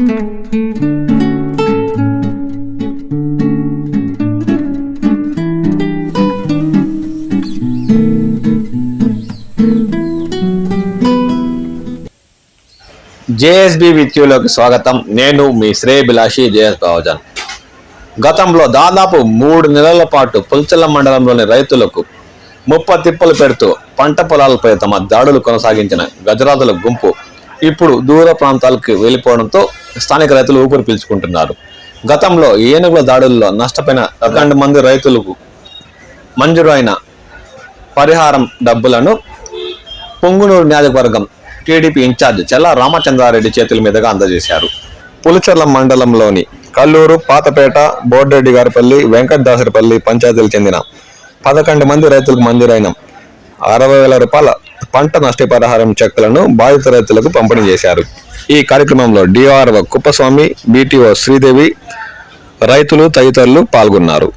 JSB విత్యూలోకి స్వాగతం. నేను మీ శ్రేయభిలాషి JS Bavajan. గతంలో దాదాపు మూడు నెలల పాటు పుల్చల మండలంలోని రైతులకు ముప్ప తిప్పలు పెడుతూ పంట పొలాలపై తమ దాడులు కొనసాగించిన గజరాజుల గుంపు ఇప్పుడు దూర ప్రాంతాలకు వెళ్ళిపోవడంతో స్థానిక రైతులు ఊపిరి పీల్చుకుంటున్నారు. గతంలో ఏనుగుల దాడుల్లో నష్టపోయిన పదకొండు మంది రైతులకు మంజూరు అయిన పరిహారం డబ్బులను పొంగునూరు నియోజకవర్గం టీడీపీ ఇన్ఛార్జ్ చెల్లా రామచంద్రారెడ్డి చేతుల మీదుగా అందజేశారు. పులిచెర్ల మండలంలోని కల్లూరు పాతపేట బోర్డెడ్డి గారిపల్లి వెంకటదాసరిపల్లి పంచాయతీలకు చెందిన పదకొండు మంది రైతులకు మంజూరైన అరవై వేల రూపాయల పంట నష్టపరిహారం చెక్కులను బాధిత రైతులకు పంపిణీ చేశారు. ఈ కార్యక్రమంలో డిఆర్ఓ కుప్పస్వామి బీటీఓ శ్రీదేవి రైతులు తదితరులు పాల్గొన్నారు.